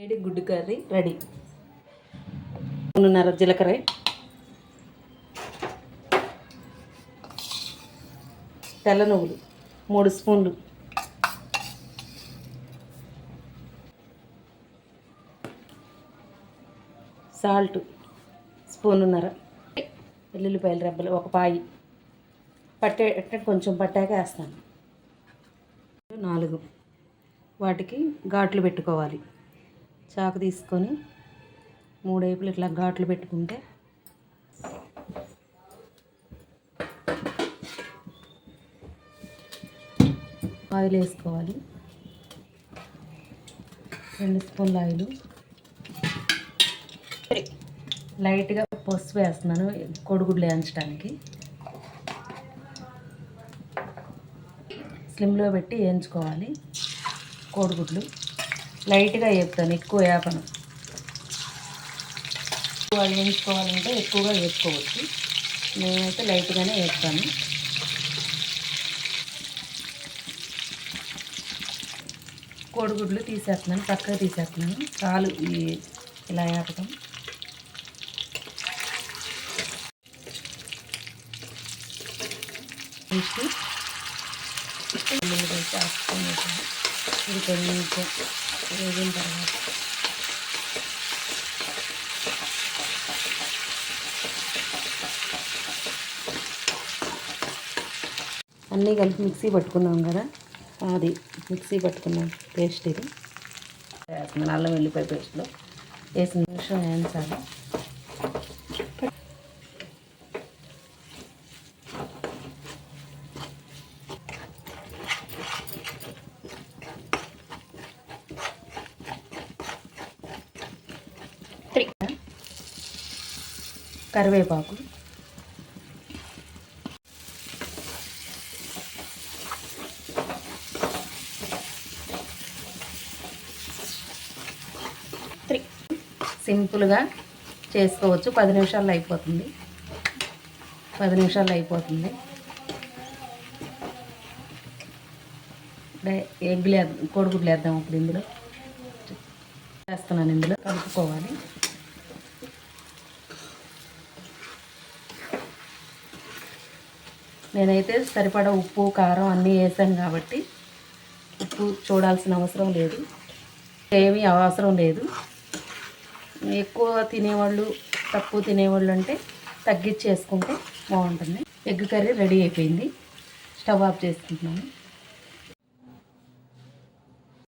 వేడి గుడ్డు curry ready. మూడున్నర జీలకర్ర. తెల్ల నువ్వులు మూడు స్పూన్లు. సాల్ట్ స్పూనున్నర. వెల్లుల్లిపాయలు రెబ్బలు ఒక పాయి. పట్టే కొంచెం పట్టాక వేస్తాను. నాలుగు. వాటికి ఘాట్లు పెట్టుకోవాలి. చాకు తీసుకొని మూడైపులు ఇట్లా ఘాట్లు పెట్టుకుంటే ఆయిల్ వేసుకోవాలి. రెండు స్పూన్ల ఆయిల్. లైట్గా పసుపు వేస్తున్నాను కొడుగుడ్లు వేయించడానికి. స్లిమ్లో పెట్టి వేయించుకోవాలి కోడిగుడ్లు. లైట్గా వేపుతాను ఎక్కువ వేపను ఎక్కువ వేయించుకోవాలంటే ఎక్కువగా వేసుకోవచ్చు నేనైతే లైట్గానే వేస్తాను కోడిగుడ్లు తీసేస్తున్నాను పక్కకు తీసేస్తున్నాను. చాలు ఇలా వేపటం ఉల్లిగడ్డ వేసుకొని ఇది కొంచెం వేగిన తర్వాత అన్నీ కలిపి మిక్సీ పట్టుకున్నాం కదా? అది మిక్సీ పట్టుకున్నాం పేస్ట్ ఇది. వేస్తున్నాను అల్లం వెల్లిపాయ పేస్ట్లో. వేసిన నిమిషం వేయించాలి. కరివేపాకు. త్రీ. సింపుల్గా చేసుకోవచ్చు. పది నిమిషాల్లో అయిపోతుంది. పది నిమిషాల్లో అయిపోతుంది. ఎగ్గులు కోడిగుడ్లు వేద్దాం ఇప్పుడు ఇందులో. వేస్తున్నాను ఇందులో. కలుపుకోవాలి. నేనైతే సరిపడా ఉప్పు కారం అన్నీ వేసాను కాబట్టి ఉప్పు చూడాల్సిన అవసరం లేదు. ఏమీ అవసరం లేదు. ఎక్కువ తినేవాళ్ళు తక్కువ తినేవాళ్ళు అంటే తగ్గించి చేసుకుంటే బాగుంటుంది. ఎగ్ కర్రీ రెడీ అయిపోయింది. స్టవ్ ఆఫ్ చేసుకుంటున్నాను.